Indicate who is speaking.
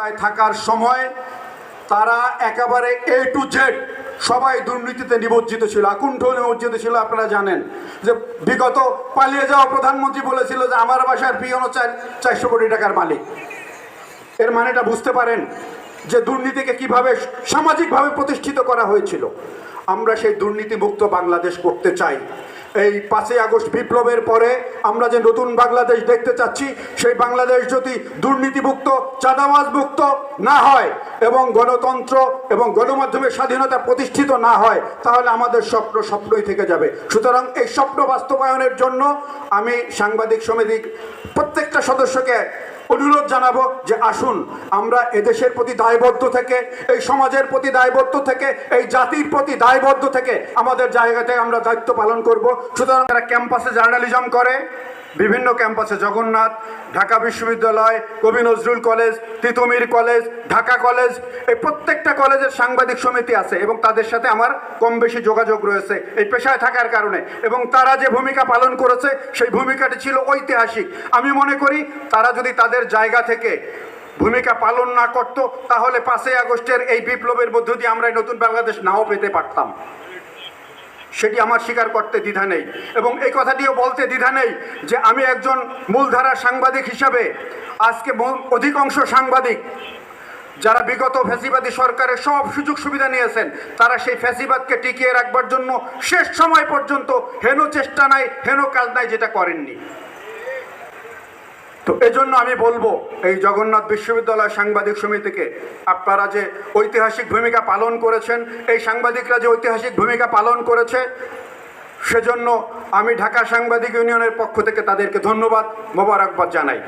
Speaker 1: ক্ষমতায় থাকার সময় তারা একেবারে এ টু জেড সবাই দুর্নীতিতে নিমজ্জিত ছিল, আকুণ্ঠ নিমজ্জিত ছিল, আপনারা জানেন। যে বিগত পালিয়ে যাওয়া প্রধানমন্ত্রী বলেছিল যে আমার বাসার পিয়নো চার, চারশো কোটি টাকার মালিক। এর মানেটা বুঝতে পারেন যে দুর্নীতিকে কীভাবে সামাজিকভাবে প্রতিষ্ঠিত করা হয়েছিল। আমরা সেই দুর্নীতিমুক্ত বাংলাদেশ করতে চাই। এই পাঁচই আগস্ট বিপ্লবের পরে আমরা যে নতুন বাংলাদেশ দেখতে চাচ্ছি, সেই বাংলাদেশ যদি দুর্নীতিমুক্ত চাঁদাবাজ মুক্ত না হয় এবং গণতন্ত্র এবং গণমাধ্যমের স্বাধীনতা প্রতিষ্ঠিত না হয়, তাহলে আমাদের স্বপ্ন স্বপ্নই থেকে যাবে। সুতরাং এই স্বপ্ন বাস্তবায়নের জন্য আমি সাংবাদিক সমিতির প্রত্যেকটা সদস্যকে অনুরোধ জানাব যে আসুন, আমরা এদেশের প্রতি দায়বদ্ধ থেকে, এই সমাজের প্রতি দায়বদ্ধ থেকে, এই জাতির প্রতি দায়বদ্ধ থেকে আমাদের জায়গাতে আমরা দায়িত্ব পালন করব। সুতরাং তারা ক্যাম্পাসে জার্নালিজম করে বিভিন্ন ক্যাম্পাসে জগন্নাথ, ঢাকা বিশ্ববিদ্যালয়, কবি Nazrul college, Titumir college, Dhaka college, এই প্রত্যেকটা কলেজের সাংবাদিক সমিতি আছে এবং তাদের সাথে আমার কম বেশি যোগাযোগ রয়েছে এই পেশায় থাকার কারণে এবং তারা যে ভূমিকা পালন করেছে সেই ভূমিকাটি ছিল ঐতিহাসিক। আমি মনে করি তারা যদি তাদের জায়গা থেকে ভূমিকা পালন না করত তাহলে পাঁচই আগস্টের এই বিপ্লবের মধ্য দিয়ে আমরা নতুন বাংলাদেশ নাও পেতে পারতাম। সেটি আমার স্বীকার করতে দ্বিধা নেই। এবং এই কথাটিও বলতে দ্বিধা নেই যে আমি একজন মূলধারা সাংবাদিক হিসাবে আজকে অধিকাংশ সাংবাদিক যারা বিগত ফ্যাসিবাদী সরকারের সব সুযোগ সুবিধা নিয়েছেন, তারা সেই ফ্যাসিবাদকে টিকিয়ে রাখবার জন্য শেষ সময় পর্যন্ত হেন চেষ্টা নাই, হেন কাজ নাই যেটা করেননি। তো এজন্য আমি বলব, এই জগন্নাথ বিশ্ববিদ্যালয় সাংবাদিক সমিতিকে, আপনারা যে ঐতিহাসিক ভূমিকা পালন করেছেন, এই সাংবাদিকরা যে ঐতিহাসিক ভূমিকা পালন করেছে, সেজন্য আমি ঢাকা সাংবাদিক ইউনিয়নের পক্ষ থেকে তাদেরকে ধন্যবাদ, মোবারকবাদ জানাই।